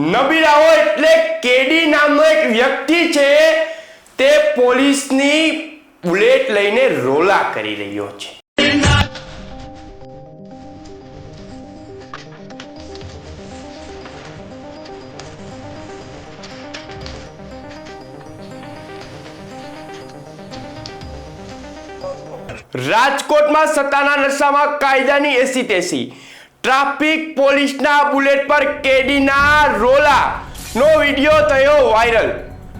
નબીરાઓ એટલે કેડી નામનો એક વ્યક્તિ છે, તે પોલીસની બુલેટ લઈને રોલા કરી રહ્યો છે. રાજકોટમાં સત્તાના નશામાં કાયદાની એસી તેસી ટ્રાફિક પોલીસના બુલેટ પર કેડીના રોલા. નો વિડિયો થયો વાયરલ.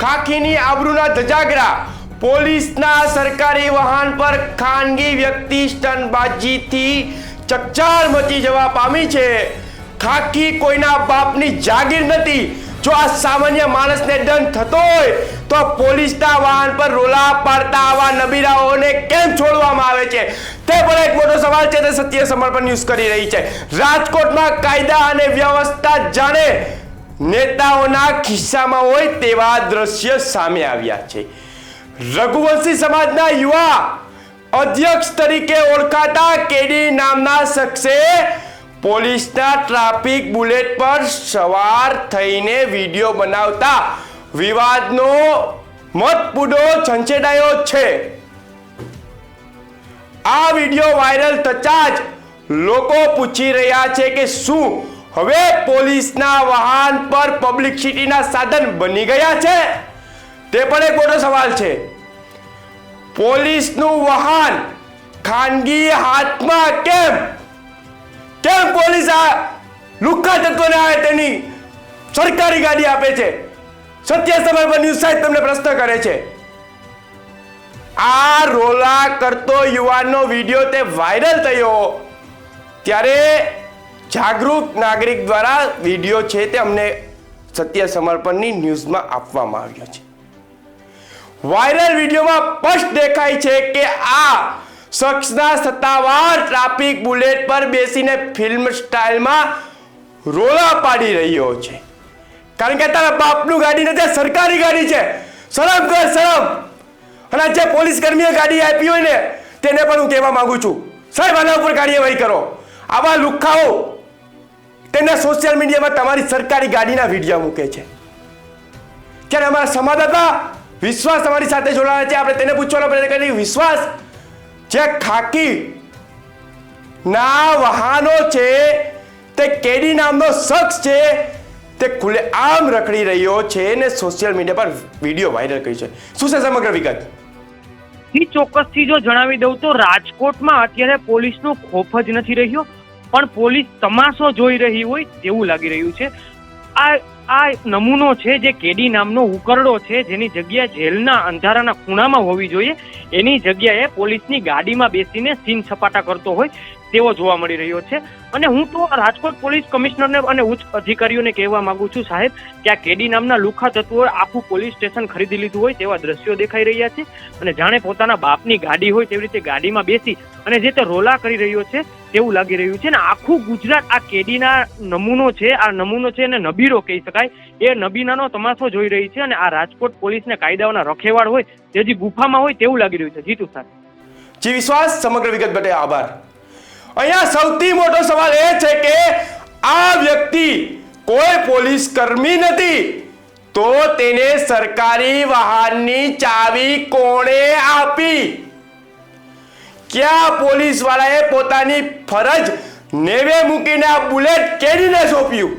ખાખીની આબરૂના ધજાગરા. પોલીસના સરકારી વાહન પર ખાનગી વ્યક્તિ સ્ટનબાજીથી ચકચાર મચી જવા પામી છે. ખાખી કોઈના બાપની જાગીર નથી. જો આ સામાન્ય માણસને દંડ થતો હોય, તો પોલીસના વાહન પર રોલા પાડતા આવા નબીરાઓને કેમ છોડવામાં આવે છે? તે એક મોટો સવાલ છે તે સત્ય સમર્પણ ન્યૂઝ કરી રહી છે. રાજકોટમાં કાયદા અને વ્યવસ્થા જાણે નેતાઓના ખિસ્સામાં હોય તેવા દ્રશ્ય સામે આવ્યા છે. રઘુવંશી સમાજના યુવા અધ્યક્ષ તરીકે ઓળખાતા કેડી નામના શખ્સે પોલીસના ટ્રાફિક બુલેટ પર સવાર થઈને વીડિયો બનાવતા વિવાદનો મતપૂડો છંછેડાયો છે. આ વીડિયો વાયરલ થતા જ લોકો પૂછી રહ્યા છે કે શું હવે પોલીસના વાહન પર પબ્લિસિટીના સાધન બની ગયા છે? તે પણ એક મોટો સવાલ છે. પોલીસનું વાહન ખાનગી હાથમાં કેમ? કેમ પોલીસ આ લુખ્ખા તત્વોને આવે તેની સરકારી ગાડી આપે છે? સત્ય સમય પર ન્યૂઝ સાહેબ તમને પ્રશ્ન કરે છે. આ રોલા કરતો યુવાનનો વીડિયો તે વાયરલ થયો. ત્યારે જાગૃત નાગરિક દ્વારા વીડિયો છે તે અમને સત્ય સમર્પણની ન્યૂઝમાં આપવામાં આવ્યો છે. વાયરલ વિડીયોમાં સ્પષ્ટ દેખાય છે કે આ શખ્સના સત્તાવાર ટ્રાફિક બુલેટ પર બેસીને ફિલ્મ સ્ટાઇલમાં રોલા પાડી રહ્યો છે. કારણ કે તારા બાપનું ગાડી નથી સરકારી ગાડી છે. શરમ કર, શરમ. અને જે પોલીસ કર્મીએ ગાડી આપી હોય ને, તેને પણ હું કહેવા માંગુ છું. સાહેબ, આના ઉપર કાર્યવાહી કરો. આવા લુખાઓ તેના સોશિયલ મીડિયામાં તમારી સરકારી ગાડીના વીડિયો મૂકે છે. ત્યારે અમારા સંવાદદાતા વિશ્વાસ તમારી સાથે જોડાયા છે. આપણે તેને પૂછવાનો પ્રયત્ન કરીએ. વિશ્વાસ જે ખાકી ના વાહનો છે, તે કેડી નામનો શખ્સ છે તે ખુલ્લેઆમ રખડી રહ્યો છે ને સોશિયલ મીડિયા પર વીડિયો વાયરલ કર્યો છે. શું છે સમગ્ર વિગત? થી ચોક્કસથી જો જણાવી દઉં તો રાજકોટમાં અત્યારે પોલીસનો ખોફ જ નથી રહ્યો, પણ પોલીસ તમાશો જોઈ રહી હોય તેવું લાગી રહ્યું છે. આ આ નમૂનો છે જે કેડી નામનો ઉકરડો છે, જેની જગ્યા જેલના અંધારાના ખૂણામાં હોવી જોઈએ, એની જગ્યાએ પોલીસની ગાડીમાં બેસીને સીન સપાટા કરતો હોય તેવો જોવા મળી રહ્યો છે. અને હું તો રાજકોટ પોલીસ કમિશનરને અને ઉચ્ચ અધિકારીઓને કહેવા માંગુ છું, સાહેબ, કે આ કેડી નામના લુખા તત્વો આખું પોલીસ સ્ટેશન ખરીદી લીધું હોય તેવા દ્રશ્યો દેખાઈ રહ્યા છે. અને જાણે પોતાના બાપની ગાડી હોય તેવી રીતે ગાડીમાં બેસી અને જે તે રોલા કરી રહ્યો છે તેવું લાગી રહ્યું છે. ને આખું ગુજરાત આ કેડીના નમૂનો છે, આ નમૂનો છે એને નબીરો કહી શકાય. એ નબીનાનો તમાશો જોઈ રહી છે અને આ રાજકોટ પોલીસને કાયદાઓના રખેવાળ હોય તે હજી ગુફામાં હોય તેવું લાગી રહ્યું છે. જીતુ સાહેબ. જી વિશ્વાસ, સમગ્ર વિગત માટે આભાર. અહીંયા સૌથી મોટો સવાલ એ છે કે આ વ્યક્તિ કોઈ પોલીસ કર્મી નથી, તો તેને સરકારી વાહનની ચાવી કોણે આપી? ક્યાં પોલીસ વાળાએ પોતાની ફરજ નેવે મૂકીને આ બુલેટ કેરીને સોંપ્યું?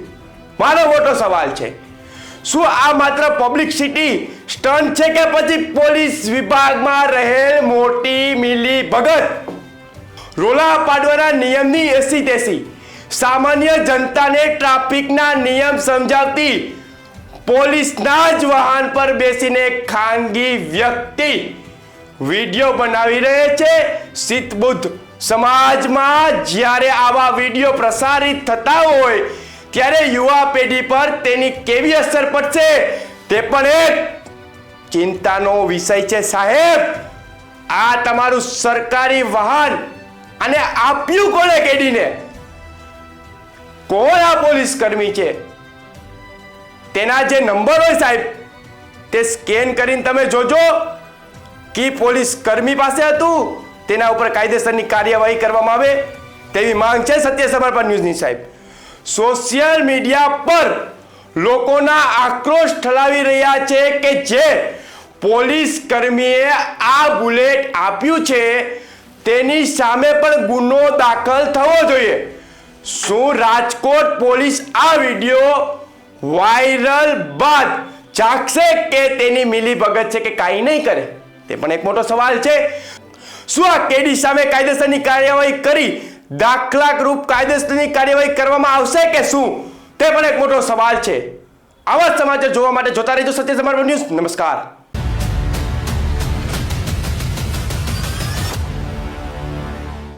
મારો મોટો સવાલ છે. શું આ માત્ર પબ્લિક સિટી સ્ટન્ટ છે કે પછી પોલીસ વિભાગમાં રહેલ મોટી, મિલી ભગત? રોલા પાડવાના નિયમની એસી તેસી સામાન્ય જનતાને ટ્રાફિકના નિયમ સમજાવતી પોલીસના જ વાહન પર બેસીને ખાનગી વ્યક્તિ વીડિયો બનાવી રહે છે. શીત સમાજમાં જ્યારે આવા વીડિયો પ્રસારિત થતા હોય, ત્યારે યુવા પેઢી પર તેની કેવી અસર પડશે? તે પણ એક ચિંતાનો વિષય છે સાહેબ. આ તમારું સરકારી વાહન અને આપ્યું કોણે કેડીને? કોણ આ પોલીસ કર્મી છે? તેના જે નંબર હોય સાહેબ, તે સ્કેન કરીને તમે જોજો કે પોલીસ કર્મી પાસે હતું, તેના ઉપર કાયદેસરની કાર્યવાહી કરવામાં આવે તેવી માંગ છે સત્ય સમર્પણ ન્યૂઝની સાહેબ. સોશિયલ મીડિયા પર લોકોના આક્રોશ ઠલાવી રહ્યા છે કે જે પોલીસ કર્મીએ આ બુલેટ આપ્યું છે તેની સામે પણ ગુનો દાખલ થવો જોઈએ. શું રાજકોટ પોલીસ આ વીડિયો વાયરલ બાદ જાગશે કે તેની મિલી ભગત છે કે કાંઈ નહીં કરે? તે પણ એક મોટો સવાલ છે. શું આ કેડી સામે કાયદેસરની કાર્યવાહી કરી દાખલારૂપ કાયદેસરની કાર્યવાહી કરવામાં આવશે કે શું? તે પણ એક મોટો સવાલ છે. આવા સમાચાર જોવા માટે જોતા રહેજો સત્ય સમાચાર ન્યૂઝ. નમસ્કાર.